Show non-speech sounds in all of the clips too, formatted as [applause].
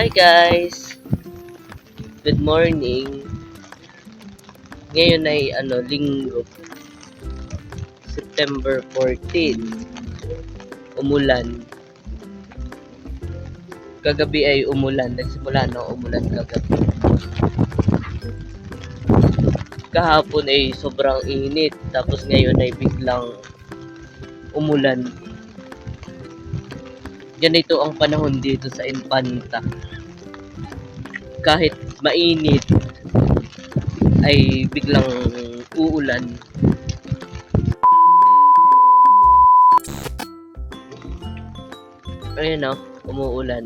Hi guys! Good morning! Ngayon ay ano, linggo. September 14. Umulan. Kagabi ay umulan. Nagsimula na umulan kagabi. Kahapon ay sobrang init. Tapos ngayon ay biglang umulan. Ganito ang panahon dito sa Infanta. Kahit mainit, ay biglang uulan. Ayun o, umuulan.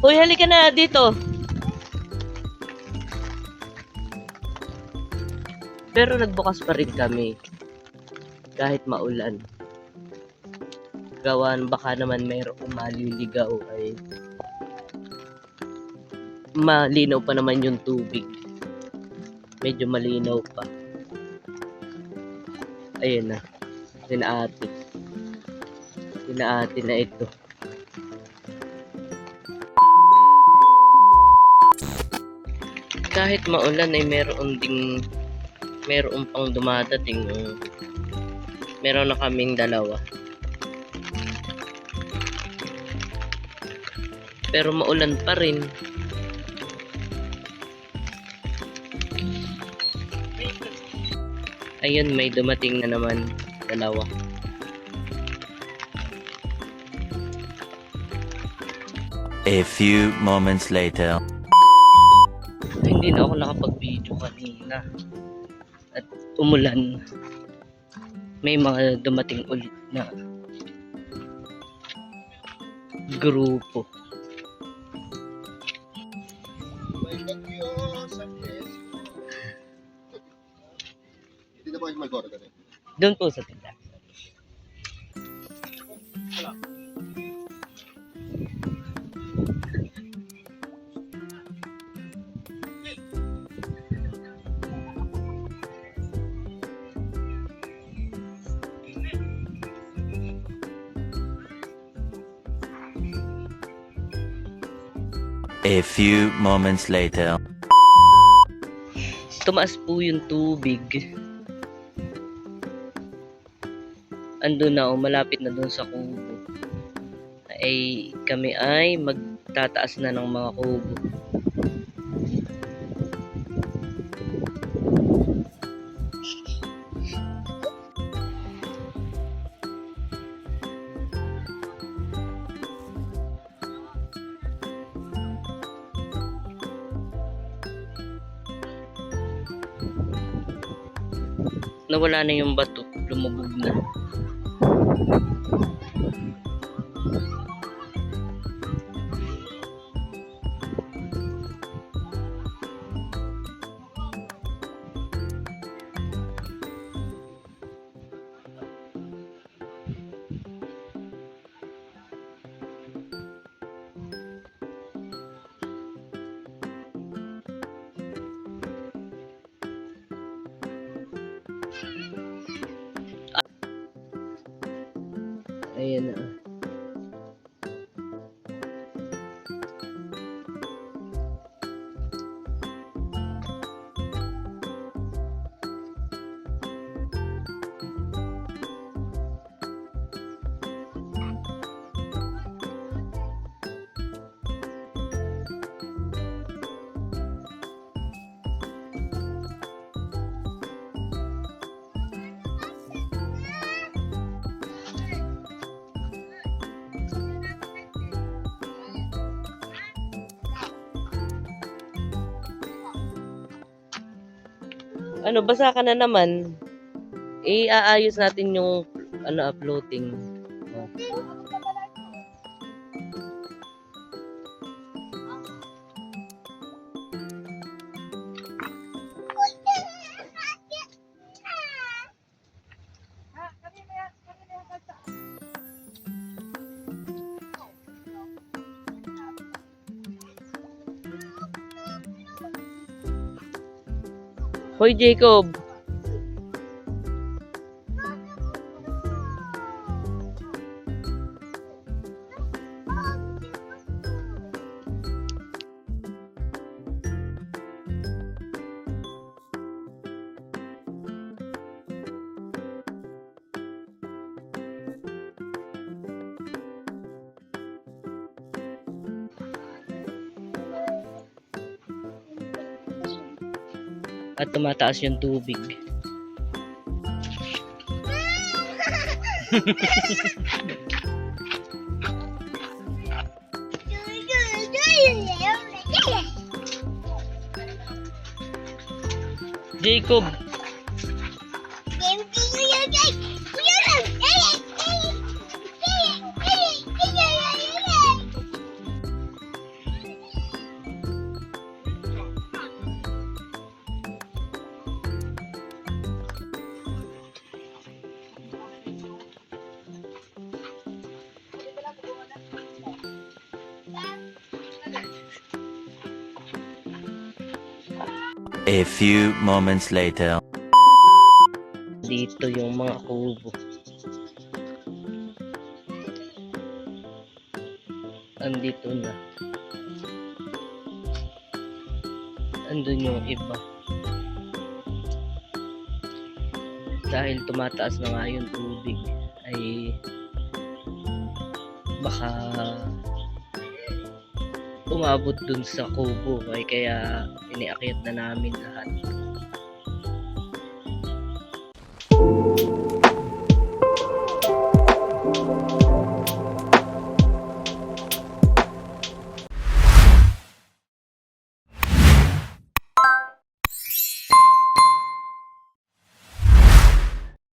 Hoy, halika na dito. Pero nagbukas pa rin kami. Kahit maulan. Gawan baka naman mayroong maliligaw ay malinaw pa naman yung tubig. Medyo malinaw pa. Ayun na. Sinaati. Sinaati na ito. Kahit maulan ay meron ding meron pang dumadating uh, meron na kaming dalawa. Pero maulan pa rin. Ayun may dumating na naman dalawa. A few moments later. Hindi na ako nakapag-video kanina. At umulan. May mga dumating ulit na grupo. Doon po sa tindahan A few moments later. tumaas po yung tubig. Ando na o malapit na doon sa kubo. Ay kami ay magtataas na ng mga kubo. Nawala na yung bato, lumubog na. Ayan na. Ano, basa ka na naman. Iaayos natin yung ano, uploading. Oh. Hoy, Jacob! At tumataas yung tubig. [laughs] Jacob! A few moments later. Dito yung mga kubo. Andito na. Andun yung iba. Dahil tumataas na nga yung tubig, ay baka umabot dun sa kubo ay kaya iniakyat na namin lahat.